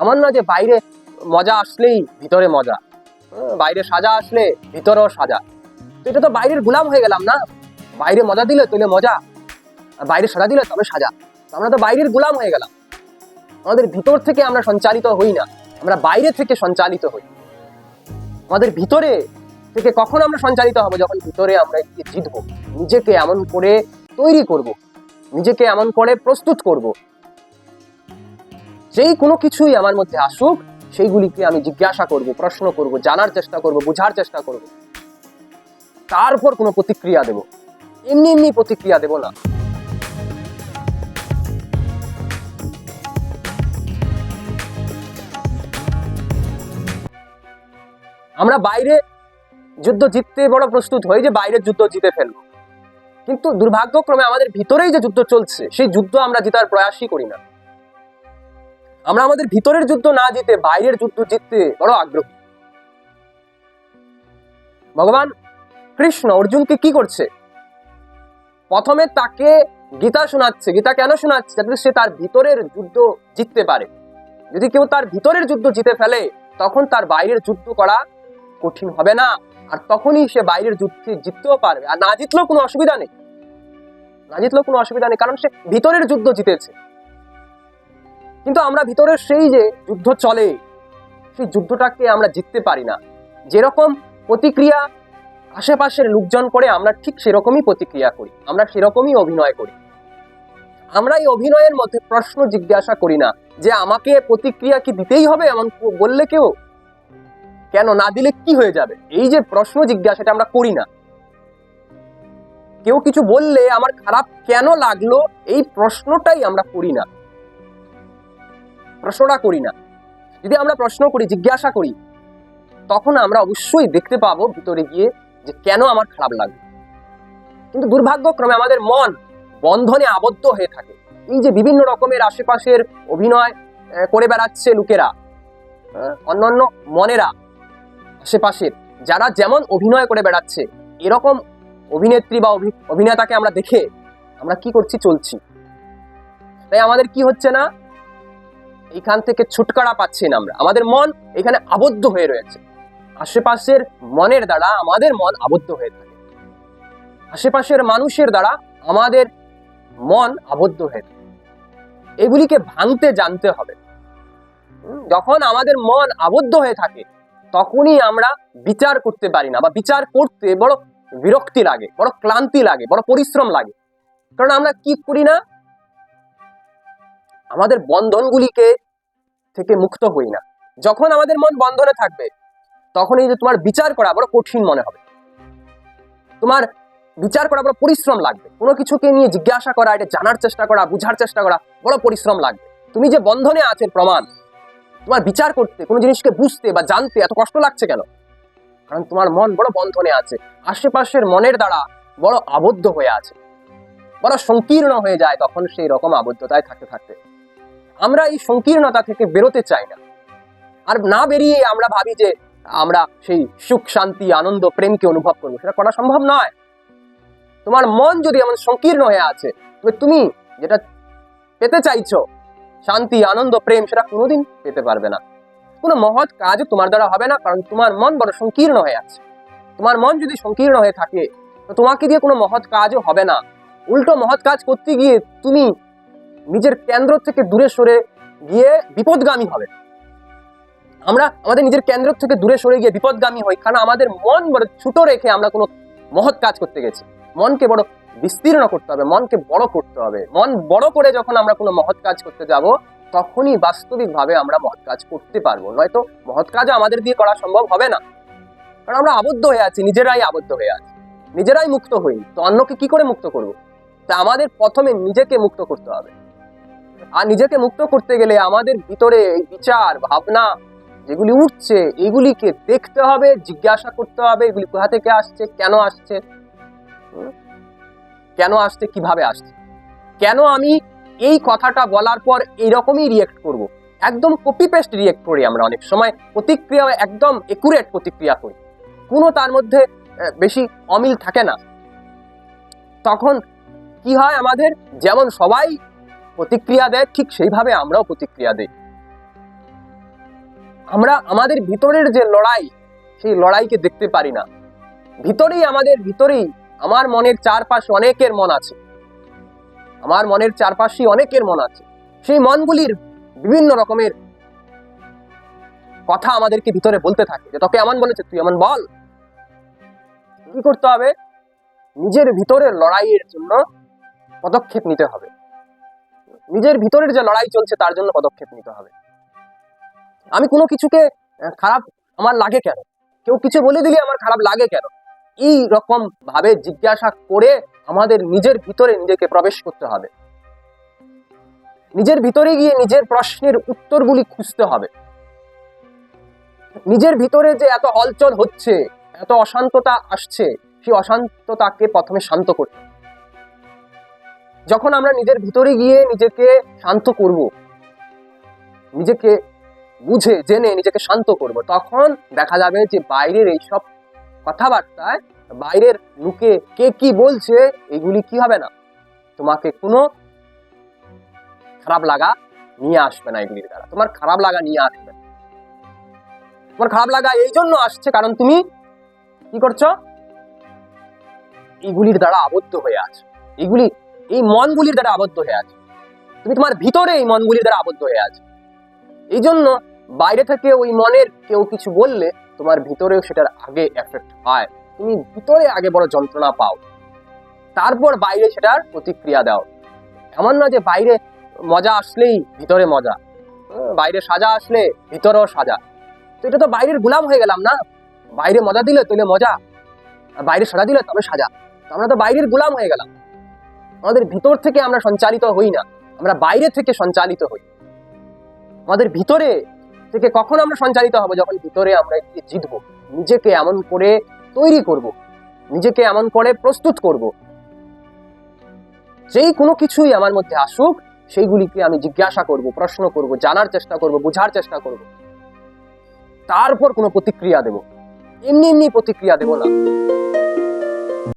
এমন না যে বাইরে মজা আসলেই ভিতরে মজা। হ্যাঁ, বাইরে সাজা আসলে ভিতরেও সাজা। এটা তো বাইরের গুলাম হয়ে গেলাম না? বাইরে মজা দিলে তুলে মজা বাইরে সাজা দিলে তবে সাজা। আমরা তো বাইরের গুলাম হয়ে গেলাম। আমাদের ভিতর থেকে আমরা সঞ্চালিত হই না। আমরা বাইরে থেকে সঞ্চালিত হই। আমাদের ভিতরে থেকে কখন আমরা সঞ্চালিত হব? যখন ভিতরে আমরা জিতবো। নিজেকে এমন করে তৈরি করব। নিজেকে এমন করে প্রস্তুত করব। যেই কোনো কিছুই আমার মধ্যে আসুক, সেইগুলিকে আমি জিজ্ঞাসা করব, প্রশ্ন করব, জানার চেষ্টা করব, বোঝার চেষ্টা করব। তারপর কোনো প্রতিক্রিয়া দেব। এমনি এমনি প্রতিক্রিয়া দেব না। আমরা বাইরে যুদ্ধ জিততে বড় প্রস্তুত হই যে বাইরের যুদ্ধ জিতে ফেলব। কিন্তু দুর্ভাগ্যক্রমে আমাদের ভিতরেই যে যুদ্ধ চলছে, সেই যুদ্ধ আমরা জেতার প্রয়াসই করি না। আমরা আমাদের ভিতরের যুদ্ধ না জিতে বাইরের যুদ্ধ জিততে বড় আগ্রহী। ভগবান কৃষ্ণ অর্জুনকে কি করছে? প্রথমে তাকে গীতা শোনাচ্ছে। গীতা কেন শোনাচ্ছে? যাতে সে তার ভিতরের যুদ্ধ জিততে পারে। যদি কেউ তার ভিতরের যুদ্ধ জিতে ফেলে, তখন তার বাইরের যুদ্ধ করা কঠিন হবে না। আর তখনই সে বাইরের যুদ্ধে জিততেও পারবে। আর না জিতলেও কোনো অসুবিধা নেই। না জিতলেও কোনো অসুবিধা নেই, কারণ সে ভিতরের যুদ্ধ জিতেছে। কিন্তু আমরা ভিতরের সেই যে যুদ্ধ চলে, সেই যুদ্ধটাকে আমরা জিততে পারি না। যেরকম প্রতিক্রিয়া আশেপাশের লোকজন করে, আমরা ঠিক সেরকমই প্রতিক্রিয়া করি, আমরা সেরকমই অভিনয় করি। আমরা এই অভিনয়ের মধ্যে প্রশ্ন জিজ্ঞাসা করি না, যে আমাকে প্রতিক্রিয়া কি দিতেই হবে এমন বললে কেউ? কেন না দিলে কি হয়ে যাবে? এই যে প্রশ্ন জিজ্ঞাসা এটা আমরা করি না। কেউ কিছু বললে আমার খারাপ কেন লাগল? এই প্রশ্নটাই আমরা করি না। প্রশ্নটা করি না। যদি আমরা প্রশ্ন করি, জিজ্ঞাসা করি, তখন আমরা অবশ্যই দেখতে পাবো ভিতরে গিয়ে যে কেন আমার খারাপ লাগল। কিন্তু দুর্ভাগ্যক্রমে আমাদের মন বন্ধনে আবদ্ধ হয়ে থাকে। এই যে বিভিন্ন রকমের আশেপাশের অভিনয় করে বেড়াচ্ছে লোকেরা অন্যান্য মনেরা, আশেপাশের, যারা যেমন অভিনয় করে বেড়াচ্ছে, এরকম অভিনেত্রী বা অভি- অভিনেতাকে আমরা দেখে আমরা কি করছি, চলছি। তাই আমাদের কি হচ্ছে না? এইখান থেকে ছুটকারা পাচ্ছি না আমরা। আমাদের মন এখানে আবদ্ধ হয়ে রয়েছে। আশেপাশের মনের দ্বারা আমাদের মন আবদ্ধ হয়ে থাকে। আশেপাশের মানুষের দ্বারা আমাদের মন আবদ্ধ হয়ে থাকে। এগুলিকে ভাঙতে জানতে হবে। যখন আমাদের মন আবদ্ধ হয়ে থাকে, তখনই আমরা বিচার করতে পারি না বা বিচার করতে বড় বিরক্তি লাগে, বড় ক্লান্তি লাগে, বড় পরিশ্রম লাগে। কারণ আমরা কি করি না? আমাদের বন্ধনগুলিকে থেকে মুক্ত হই না। যখন আমাদের মন বন্ধনে থাকবে তখন এই যে তোমার বিচার করা বড় কঠিন মনে হবে। তোমার বিচার করা বড় পরিশ্রম লাগবে। কোনো কিছুকে নিয়ে জিজ্ঞাসা করা, এটা জানার চেষ্টা করা, বুঝার চেষ্টা করা বড় পরিশ্রম লাগবে। তুমি যে বন্ধনে আছেন প্রমাণ, তোমার বিচার করতে, কোনো জিনিসকে বুঝতে বা জানতে এত কষ্ট লাগছে কেন? কারণ তোমার মন বড় বন্ধনে আছে। আশেপাশের মনের দ্বারা বড় আবদ্ধ হয়ে আছে। বড় সংকীর্ণ হয়ে যায় তখন সেই রকম আবদ্ধতায় থাকতে থাকতে। আমরা এই সংকীর্ণতা থেকে বেরোতে চাই না। আর না বেরিয়ে আমরা ভাবি যে আমরা সেই সুখ, শান্তি, আনন্দ, প্রেমকে অনুভব করব, সেটা করা সম্ভব নয়। তোমার মন যদি এমন সংকীর্ণ হয়ে আছে, তবে তুমি যেটা পেতে চাইছো, শান্তি, আনন্দ, প্রেম, সেটা কোনোদিন পেতে পারবে না। কোনো মহৎ কাজ তোমার দ্বারা হবে না, কারণ তোমার মন বড় সংকীর্ণ হয়ে আছে। তোমার মন যদি সংকীর্ণ হয়ে থাকে, তো তোমাকে দিয়ে কোনো মহৎ কাজও হবে না। উল্টো মহৎ কাজ করতে গিয়ে তুমি নিজের কেন্দ্র থেকে দূরে সরে গিয়ে বিপদগামী হবে। আমরা আমাদের নিজের কেন্দ্র থেকে দূরে সরে গিয়ে বিপদগামী হই কারণ আমাদের মন বড় ছোট রেখে আমরা কোনো মহৎ কাজ করতে গেছি। মনকে বড় বিস্তীর্ণ করতে হবে, মনকে বড় করতে হবে। মন বড় করে যখন আমরা কোনো মহৎ কাজ করতে যাব, তখনই বাস্তবিকভাবে আমরা মহৎ কাজ করতে পারব। নয়তো মহৎ কাজও আমাদের দিয়ে করা সম্ভব হবে না। কারণ আমরা আবদ্ধ হয়ে আছি, নিজেরাই আবদ্ধ হয়ে আছি। নিজেরাই মুক্ত হই। তো অন্যকে কি করে মুক্ত করব? তা আমাদের প্রথমে নিজেকে মুক্ত করতে হবে। আর নিজেকে মুক্ত করতে গেলে আমাদের ভিতরে বিচার, ভাবনা, যেগুলি উঠছে, এগুলিকে দেখতে হবে, জিজ্ঞাসা করতে হবে, এগুলি কোথা থেকে আসছে, কেন আসছে কেন আসছে, কীভাবে আসছে? কেন আমি এই কথাটা বলার পর এইরকমই রিয়েক্ট করব? একদম কপি পেস্ট রিয়েক্ট করি আমরা অনেক সময়, প্রতিক্রিয়া একদম একুরেট প্রতিক্রিয়া করি। কোনো তার মধ্যে বেশি অমিল থাকে না। তখন কি হয় আমাদের? যেমন সবাই প্রতিক্রিয়া দেয়, ঠিক সেইভাবে আমরাও প্রতিক্রিয়া দিই। আমরা আমাদের ভিতরের যে লড়াই, সেই লড়াইকে দেখতে পারি না। ভিতরেই আমাদের, ভিতরেই আমার মনের চারপাশে অনেকের মন আছে। আমার মনের চারপাশে অনেকের মন আছে। সেই মনগুলির বিভিন্ন রকমের কথা আমাদেরকে ভিতরে বলতে থাকে যে, তোকে এমন বলেছে, তুই এমন বল। কি করতে হবে? নিজের ভিতরের লড়াইয়ের জন্য পদক্ষেপ নিতে হবে। নিজের ভিতরের যে লড়াই চলছে, তার জন্য পদক্ষেপ নিতে হবে। আমি কোনো কিছুকে খারাপ আমার লাগে কেন? কেউ কিছু বলে দিলে আমার খারাপ লাগে কেন? এই রকম ভাবে জিজ্ঞাসা করে আমাদের নিজের ভিতরে নিজেকে প্রবেশ করতে হবে। নিজের ভিতরে গিয়ে নিজের প্রশ্নের উত্তরগুলি খুঁজতে হবে। নিজের ভিতরে যে এত হলচল হচ্ছে, এত অশান্ততা আসছে, সেই অশান্ততাকে প্রথমে শান্ত করতে। যখন আমরা নিজের ভিতরে গিয়ে নিজেকে শান্ত করব, নিজেকে বুঝে, জেনে নিজেকে শান্ত করব, তখন দেখা যাবে যে বাইরের এইসব কথাবার্তায়, বাইরের লোকে কে কি বলছে, এগুলি কি হবে না। তোমাকে কোনো খারাপ লাগা নিয়ে আসবে না এগুলির দ্বারা। তোমার খারাপ লাগা নিয়ে আসবে। তোমার খারাপ লাগা এই জন্য আসছে কারণ তুমি কি করছ? এগুলির দ্বারা আবদ্ধ হয়ে আছো। এইগুলি এই মনগুলির দ্বারা আবদ্ধ হয়ে আছে। তুমি তোমার ভিতরে এই মনগুলির দ্বারা আবদ্ধ হয়ে আছে। এই জন্য বাইরে থেকে ওই মনের কেউ কিছু বললে তোমার ভিতরেও সেটার আগে এফেক্ট হয়। তুমি ভিতরে আগে বড় যন্ত্রণা পাও। তারপর বাইরে সেটার প্রতিক্রিয়া দাও। এমন না যে বাইরে মজা আসলেই ভিতরে মজা। বাইরে সাজা আসলে ভিতরেও সাজা। তো এটা তো বাইরের গুলাম হয়ে গেলাম না? বাইরে মজা দিলে তুলে মজা। বাইরে সাজা দিলে তবে সাজা। আমরা তো বাইরের গুলাম হয়ে গেলাম। আমাদের ভিতর থেকে আমরা সঞ্চালিত হই না। আমরা বাইরে থেকে সঞ্চালিত হই। আমাদের ভিতরে থেকে কখন আমরা সঞ্চালিত হব? যখন ভিতরে আমরা গিয়ে জিতবো। নিজেকে এমন করে তৈরি করব। নিজেকে এমন করে প্রস্তুত করব। যেই কোনো কিছুই আমার মধ্যে আসুক, সেইগুলিকে আমি জিজ্ঞাসা করব, প্রশ্ন করব, জানার চেষ্টা করব, বোঝার চেষ্টা করব। তারপর কোনো প্রতিক্রিয়া দেব। এমনি এমনি প্রতিক্রিয়া দেব না।